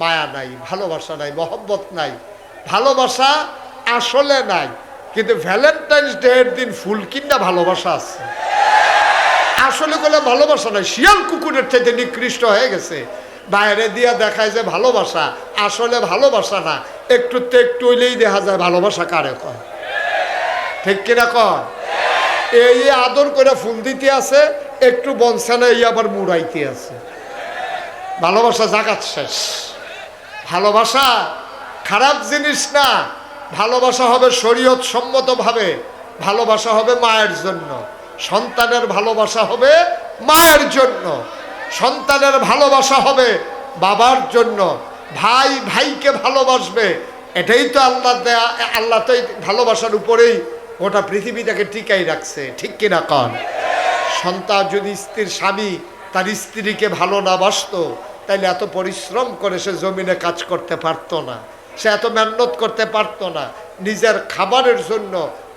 মায়া নাই, ভালোবাসা নাই, মহব্বত নাই। ভালোবাসা আসলে নাই, কিন্তু ভ্যালেন্টাইন্স ডে এর দিন ফুল কিনা ভালোবাসা আছে। আসলে কোনো ভালোবাসা নাই, শিয়াল কুকুরের চাইতে নিকৃষ্ট হয়ে গেছে। বাইরে দিয়া দেখায় যে ভালোবাসা, আসলে ভালোবাসা না। একটু তো একটু হইলেই দেখা যায় ভালোবাসা কারে কয়। ঠিক কিনা কয়? এই আদর করে ফুল দিতে আছে, একটু বনসানে এই আবার মুড়াইতে আছে। ভালোবাসা জাগাত শেষ। ভালোবাসা খারাপ জিনিস না। ভালোবাসা হবে শরীয়ত সম্মতভাবে ভালোবাসা হবে মায়ের জন্য। সন্তানের ভালোবাসা হবে মায়ের জন্য। সন্তানের ভালোবাসা হবে বাবার জন্য। ভাই ভাইকে ভালোবাসবে, এটাই তো আল্লাহ দেয়া, আল্লাহ তো ভালোবাসার উপরেই গোটা পৃথিবীটাকে টিকাই রাখছে। ঠিক কিনা কন? সন্তান যদি স্ত্রীর স্বামী, তার স্ত্রীকে ভালো না বাসতো তাইলে এত পরিশ্রম করে সে জমিনে কাজ করতে পারতো না। সে এত মেহনত করতে পারতো না। নিজের খাবারের জন্য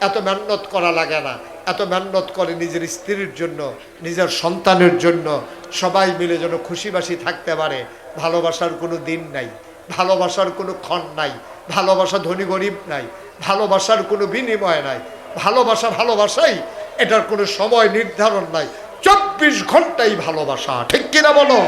এত মেহনত করা লাগে না। এত মেহনত করে নিজের স্ত্রীর জন্য, নিজের সন্তানের জন্য সবাই মিলে যেন খুশিবাসি থাকতে পারে। ভালোবাসার কোনো দিন নাই, ভালোবাসার কোনো ক্ষণ নাই, ভালোবাসা ধনী গরিব নাই, ভালোবাসার কোনো বিনিময় নাই। ভালোবাসা ভালোবাসাই এটার কোনো সময় নির্ধারণ নাই। চব্বিশ ঘন্টাই ভালোবাসা, ঠিক কিনা বলো?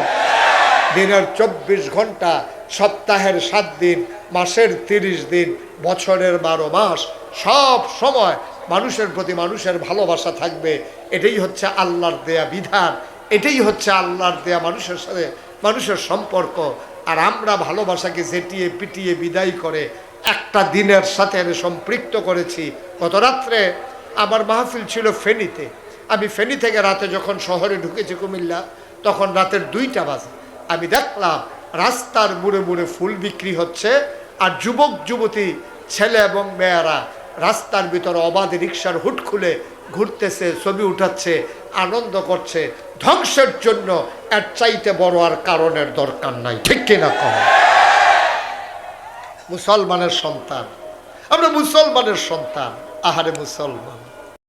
দিনের চব্বিশ ঘণ্টা, সপ্তাহের সাত দিন, মাসের তিরিশ দিন, বছরের বারো মাস, সব সময় মানুষের প্রতি মানুষের ভালোবাসা থাকবে। এটাই হচ্ছে আল্লাহর দেয়া বিধান, এটাই হচ্ছে আল্লাহর দেয়া মানুষের সাথে মানুষের সম্পর্ক। আর আমরা ভালোবাসাকে জেটিয়ে পিটিয়ে বিদায় করে একটা দিনের সাথে এনে সম্পৃক্ত করেছি। গত রাত্রে আমার মাহফিল ছিল ফেনীতে। আমি ফেনী থেকে রাতে যখন শহরে ঢুকেছি কুমিল্লা, তখন রাতের দুইটা বাজে। আমি দেখলাম রাস্তার মুড়ে মুড়ে ফুল বিক্রি হচ্ছে আর যুবক, যুবতী, ছেলে এবং মেয়েরা রাস্তার ভিতরে অবাধে রিক্সার হুট খুলে ঘুরতেছে, ছবি উঠাচ্ছে, আনন্দ করছে। ধ্বংসের জন্য এর চাইতে বড় আর কারণের দরকার নাই, ঠিক কিনা কম? মুসলমানের সন্তান। আমরা মুসলমানের সন্তান, আহারে মুসলমান।